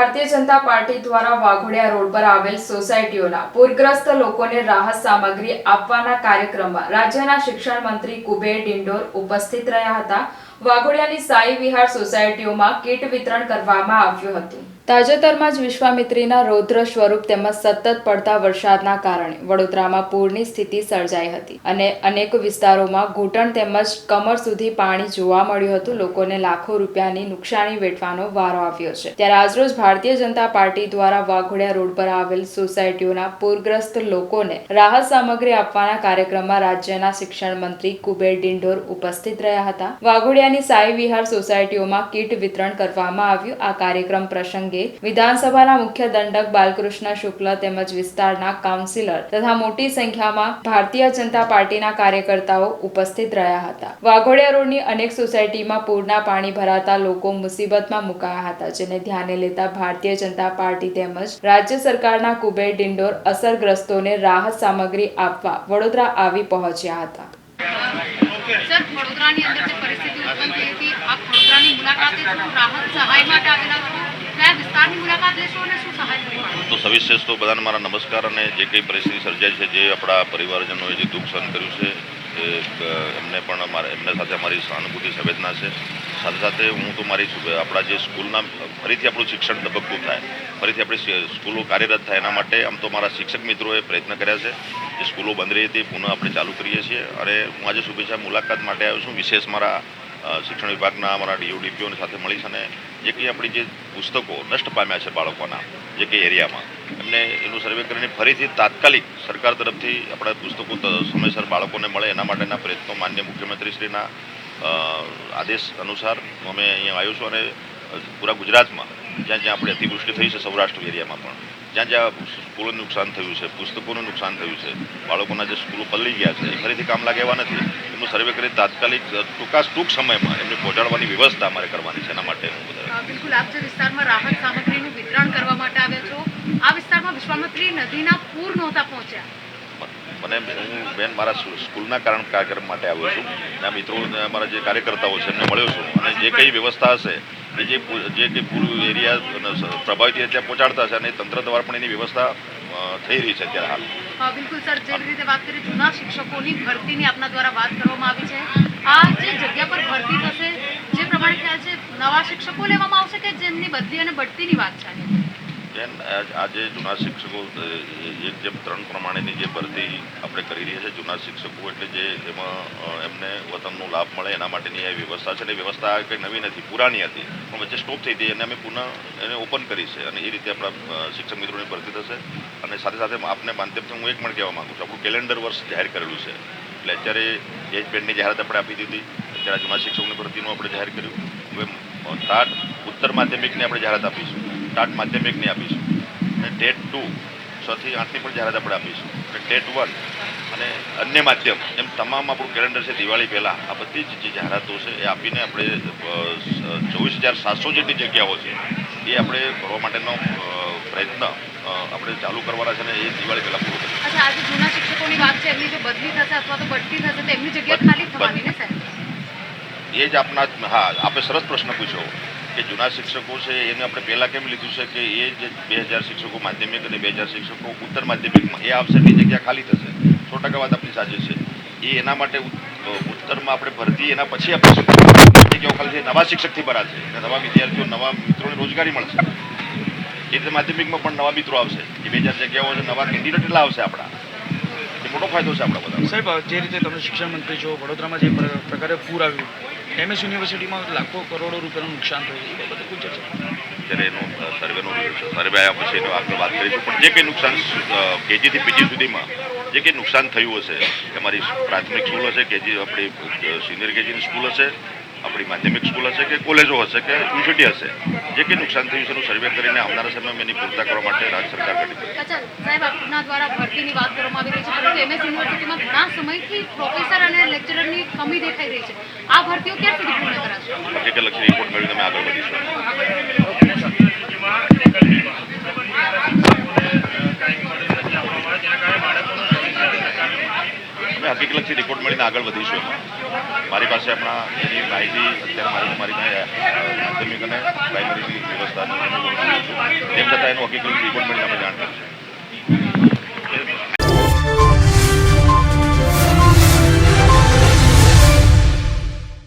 Bharatiya Janata party દ્વારા Waghodia road પર આવેલ સોસાયટીઓના પૂરગ્રસ્ત લોકોને રાહત સામગ્રી આપવાના કાર્યક્રમમાં રાજ્યના શિક્ષણ મંત્રી કુબેર ડિંડોર ઉપસ્થિત રહ્યા હતા. વાઘોડિયાની સાઈ વિહાર સોસાયટીઓમાં કીટ વિતરણ કરવામાં આવ્યું હતું. તાજેતરમાં જ વિશ્વામિત્રીના રૌદ્ર સ્વરૂપ તેમજ સતત પડતા વરસાદના કારણે વડોદરામાં પૂરની સ્થિતિ સર્જાઈ હતી અને અનેક વિસ્તારોમાં ઘૂંટણ તેમજ કમર સુધી પાણી જોવા મળ્યું હતું. લોકોને લાખો રૂપિયાની નુકસાની વેઠવાનો વારો આવ્યો છે. ત્યારે આજરોજ ભારતીય જનતા પાર્ટી દ્વારા વાઘોડિયા રોડ પર આવેલ સોસાયટીઓના પૂરગ્રસ્ત લોકોને રાહત સામગ્રી આપવાના કાર્યક્રમમાં રાજ્યના શિક્ષણ મંત્રી કુબેર ડિંડોર ઉપસ્થિત રહ્યા હતા. વાઘોડિયાની સાઈ વિહાર સોસાયટીઓમાં કીટ વિતરણ કરવામાં આવ્યું. આ કાર્યક્રમ પ્રસંગે વિધાનસભાના મુખ્ય દંડક બાલકૃષ્ણ શુક્લ તેમજ વિસ્તારના કાઉન્સિલર તથા મોટી સંખ્યામાં ભારતીય જનતા પાર્ટીના કાર્યકર્તાઓ ઉપસ્થિત રહ્યા હતા. વાઘોડિયા રોડની અનેક સોસાયટીમાં પૂરના પાણી ભરાતા લોકો મુસીબતમાં મુકાયા હતા, જેને ધ્યાને લેતા ભારતીય જનતા પાર્ટી તેમજ રાજ્ય સરકારના કુબેર ડિંડોર અસરગ્રસ્તોને રાહત સામગ્રી આપવા વડોદરા આવી પહોંચ્યા હતા. સર, વડોદરાની અંદર તો સવિશેષ તો બધાને મારા નમસ્કાર અને જે કંઈ પરિસ્થિતિ સર્જાઈ છે, જે આપણા પરિવારજનોએ જે દુઃખ સહન કર્યું છે એમને પણ એમને સાથે અમારી સહાનુભૂતિ, સંવેદના છે. સાથે સાથે હું તો મારી આપણા જે સ્કૂલના, ફરીથી આપણું શિક્ષણ ધબકતું થાય. ફરીથી આપણી સ્કૂલો કાર્યરત થાય એના માટે આમ તો મારા શિક્ષક મિત્રોએ પ્રયત્ન કર્યા છે જે સ્કૂલો બંધ રહી હતી, પુનઃ આપણે ચાલુ કરીએ છીએ. અને હું આજે શુભેચ્છા મુલાકાત માટે આવ્યો છું. વિશેષ મારા શિક્ષણ વિભાગના અમારા ડીઓડીપીઓની સાથે મળીશ અને જે કંઈ આપણી જે પુસ્તકો નષ્ટ પામ્યા છે બાળકોના, જે કંઈ એરિયામાં, એમને એનું સર્વે કરીને ફરીથી તાત્કાલિક સરકાર તરફથી આપણા પુસ્તકો સમયસર બાળકોને મળે, એના માટેના પ્રયત્નો માન્ય મુખ્યમંત્રીશ્રીના આદેશ અનુસાર અમે અહીંયા આવ્યો છું અને પૂરા ગુજરાતમાં જ્યાં જ્યાં આપણે અતિવૃષ્ટિ થઈ છે સૌરાષ્ટ્ર એરિયામાં પણ. જ્યાં જ્યાં સ્કૂલોનું નુકસાન થયું છે પુસ્તકોનું નુકસાન થયું છે બાળકોના જે સ્કૂલો પલળી ગયા છે એ ફરીથી કામ લાગે એવા નથી. એમનું સર્વે કરી તાત્કાલિક ટૂંકા ટૂંક સમયમાં એમને પહોંચાડવાની વ્યવસ્થા અમારે કરવાની છે એના માટે હું બધા બિલકુલ આપ જે વિસ્તારમાં રાહત સામગ્રીનું વિતરણ કરવા માટે આવ્યા છો આ વિસ્તારમાં વિશ્વામિત્રી નદીના પૂર નહોતા પહોંચ્યા. મને હું બેન મારા સ્કૂલના કારણ કાર્યક્રમ માટે આવ્યો છું. ના મિત્રો મારા અમારા જે કાર્યકર્તાઓ છે એમને મળ્યો છું. અને જે કંઈ વ્યવસ્થા હશે કે જે જે કંઈ પૂરું એરિયા પ્રભાવિત એરિયા પહોંચાડતા છે અને તંત્ર દ્વારા પણ એની વ્યવસ્થા થઈ રહી છે અત્યારે હાલ. બિલકુલ સર. જે રીતે વાત કરી, જૂના શિક્ષકોની ભરતીની આપના દ્વારા વાત કરવામાં આવી છે. આ જે જગ્યા પર ભરતી થશે, જે પ્રમાણે ખ્યાલ છે, નવા શિક્ષકો લેવામાં આવશે કે જેમની બદલી અને બઢતીની વાત છે બેન આજે જૂના શિક્ષકો એક જેમ ત્રણ પ્રમાણેની જે ભરતી આપણે કરી રહી છે જૂના શિક્ષકો, એટલે જે એમાં એમને વતનનો લાભ મળે એના માટેની એ વ્યવસ્થા છે અને વ્યવસ્થા કંઈ નવી નથી પુરાની હતી. પણ વચ્ચે સ્ટોપ થઈ હતી અને અમે પુનઃ એને ઓપન કરી છે અને એ રીતે આપણા શિક્ષક મિત્રોની ભરતી થશે. અને સાથે સાથે આપને માધ્યમથી હું એક પણ કહેવા માગું છું, આપણું કેલેન્ડર વર્ષ જાહેર કરેલું છે. એટલે અત્યારે એજ બેન્ડની જાહેરાત આપણે આપી દીધી. અત્યારે જૂના શિક્ષકોની ભરતીનું આપણે જાહેર કર્યું. હવે ટાટ ઉત્તર માધ્યમિકની આપણે જાહેરાત આપીશું. ટાટ માધ્યમિકની આપીશું. અને ટેટ ટુ છથી આઠની પણ જાહેરાત આપણે આપીશું. અને ટેટ વન અને અન્ય માધ્યમ એમ તમામ આપણું કેલેન્ડર છે દિવાળી પહેલાં આ બધી જ જે જાહેરાતો છે એ આપીને આપણે ચોવીસ હજાર સાતસો જેટલી જગ્યાઓ છે એ આપણે ભરવા માટેનો પ્રયત્ન આપણે ચાલુ કરવાના છે અને એ દિવાળી પહેલાં પૂરું કરીશું. અચ્છા આજે જૂના શિક્ષકોની વાત છે એમની જો બદલી થશે અથવા તો બઢતી થશે તો એમની જગ્યા ખાલી થવાની ને સાહેબ? એ જ આપના હા આપે સરસ પ્રશ્ન પૂછ્યો. કે જૂના શિક્ષકો છે, એને આપણે પહેલાં કેમ લીધું છે કે એ જે બે હજાર શિક્ષકો માધ્યમિક અને બે હજાર શિક્ષકો ઉત્તર માધ્યમિકમાં, એ આવશે એ જગ્યા ખાલી થશે. સો ટકા વાત આપણી સાચી છે. એ એના માટે ઉત્તરમાં આપણે ભરતી, એના પછી આપણે જગ્યાઓ ખાલી છે. નવા શિક્ષકથી ભરાશે. અને નવા વિદ્યાર્થીઓ, નવા મિત્રોને રોજગારી મળશે. એ રીતે માધ્યમિકમાં પણ નવા મિત્રો આવશે. એ બે હજાર જગ્યાઓ નવા કેન્ડિડેટ એટલા આવશે આપણા. મોટો ફાયદો છે આપણા બધા સાહેબ જે રીતે તમે શિક્ષણ મંત્રી છો, વડોદરામાં જે પ્રકારે પૂર આવ્યું એમએસ યુનિવર્સિટીમાં લાખો કરોડો રૂપિયાનું નુકસાન થયું એ બાબતે કોઈ ચર્ચા ત્યારે એનો સર્વેનો સર્વે આવ્યા પછી એનો આગળ વાત કરીશું પણ જે કંઈ નુકસાન કેજીથી પીજી સુધીમાં જે કંઈ નુકસાન થયું હશે અમારી પ્રાથમિક સ્કૂલ હશે, કેજી, આપણી સિનિયર કેજીની સ્કૂલ હશે આપણી માધ્યમિક સ્કૂલ હશે કે કોલેજો હશે કે યુનિવર્સિટી હશે? જે કંઈ નુકસાન થયું છે એનું સર્વે કરીને આવનારા સમયમાં એની પૂર્તા કરવા માટે રાજ્ય સરકાર કરી. સાહેબ આપના દ્વારા ભરતીની વાત કરવામાં આવી રહી છે પરંતુ એમએસ યુનિવર્સિટીમાં ઘણા સમયથી પ્રોફેસર અને લેક્ચરરની કમી દેખાઈ રહી છે. આ ભરતીઓ ક્યાં સુધી પૂર્ણ કરાશે? હકીકતલક્ષી રિપોર્ટ મેળવીને અમે આગળ વધીશું. હકીકત લક્ષી રિપોર્ટ મળીને આગળ વધીશું. મારી પાસે આપણા એની માહિતી અત્યારે મારી મારી પાસે માધ્યમિક અને પ્રાઇમરીની વ્યવસ્થા તેમ છતાં એનું હકીકત રિપોર્ટ મળીને અમે જાણ કરીશું.